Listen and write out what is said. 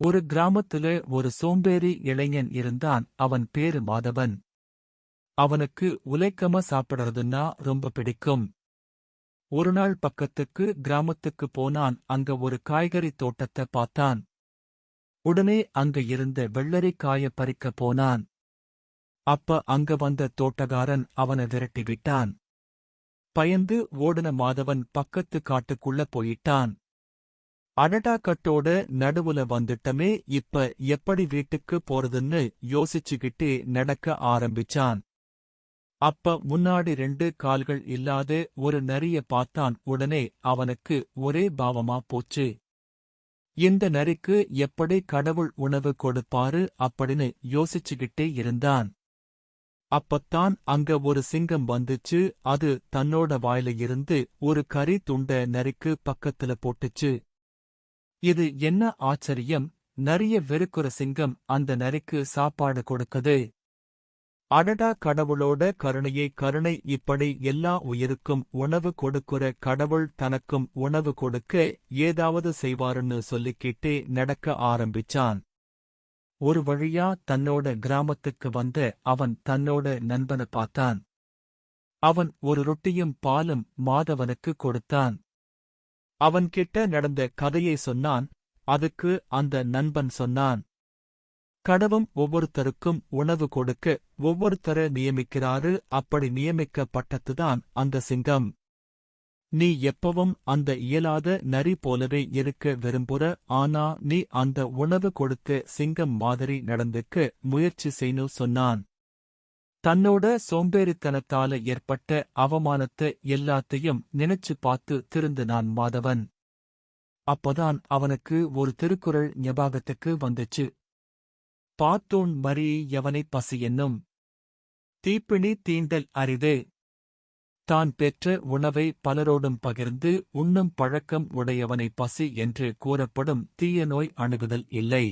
ஒரு கிராமத்திலே ஒரு சோம்பேறி இளைஞன் இருந்தான். அவன் பேரு மாதவன். அவனுக்கு உலைக்கம சாப்பிடுறதுன்னா ரொம்ப பிடிக்கும். ஒரு நாள் பக்கத்துக்கு கிராமத்துக்கு போனான். அங்க ஒரு காய்கறி தோட்டத்தை பார்த்தான். உடனே அங்க இருந்த வெள்ளரிக்காய பறிக்க போனான். அப்ப அங்க வந்த தோட்டக்காரன் அவனை விரட்டி விட்டான் பயந்து ஓடின மாதவன் பக்கத்து காட்டுக்குள்ள போயிட்டான். அடடா கட்டோட நடுவுல வந்துட்டமே இப்ப எப்படி வீட்டுக்கு போறதுன்னு யோசிச்சுக்கிட்டே நடக்க ஆரம்பிச்சான். அப்ப முன்னாடி ரெண்டு கால்கள் இல்லாத ஒரு நரிய பார்த்தான் உடனே அவனுக்கு ஒரே பாவமா போச்சு. இந்த நரிக்கு எப்படி கடவுள் உணவு கொடுப்பாரு அப்படின்னு யோசிச்சுக்கிட்டே இருந்தான். அப்பத்தான் அங்க ஒரு சிங்கம் வந்துச்சு அது தன்னோட வாயில இருந்து ஒரு கறி துண்ட நரிக்கு பக்கத்துல போட்டுச்சு. இது என்ன ஆச்சரியம்? நரிய வெறுக்குற சிங்கம் அந்த நரிக்கு சாப்பாடு கொடுக்குது. அடடா கடவுளோட கருணையை கருணை இப்படி எல்லா உயிருக்கும் உணவு கொடுக்குற கடவுள் தனக்கும் உணவு கொடுக்க ஏதாவது செய்வாருன்னு சொல்லிக்கிட்டே நடக்க ஆரம்பிச்சான். ஒரு வழியா தன்னோட கிராமத்துக்கு வந்த அவன் தன்னோட நண்பனை பார்த்தான். அவன் ஒரு ரொட்டியும் பாலும் மாதவனுக்கு கொடுத்தான். அவன் கிட்ட நடந்த கதையை சொன்னான். அதுக்கு அந்த நண்பன் சொன்னான். கடவும் ஒவ்வொருத்தருக்கும் உணவு கொடுக்க ஒவ்வொருத்தர நியமிக்கிறாரு. அப்படி நியமிக்கப்பட்டதுதான் அந்த சிங்கம். நீ எப்பவும் அந்த இயலாத நரி போலவே இருக்க விரும்புற. ஆனா நீ அந்த உணவு கொடுத்து சிங்கம் மாதிரி நடந்துக்கு முயற்சி செய்யணும் சொன்னான். தன்னோட சோம்பேறித்தனத்தால ஏற்பட்ட அவமானத்தை எல்லாத்தையும் நினைச்சு பார்த்து திருந்தினான் மாதவன். அப்பதான் அவனுக்கு ஒரு திருக்குறள் ஞபாகத்துக்கு வந்துச்சு. பார்த்தோன் மறி எவனை பசி என்னும்? தீப்பிணி தீண்டல் அரிது. தான் பெற்ற உணவை பலரோடும் பகிர்ந்து உண்ணும் பழக்கம் உடையவனை பசி என்று கூறப்படும் தீய நோய் அணுகுதல் இல்லை.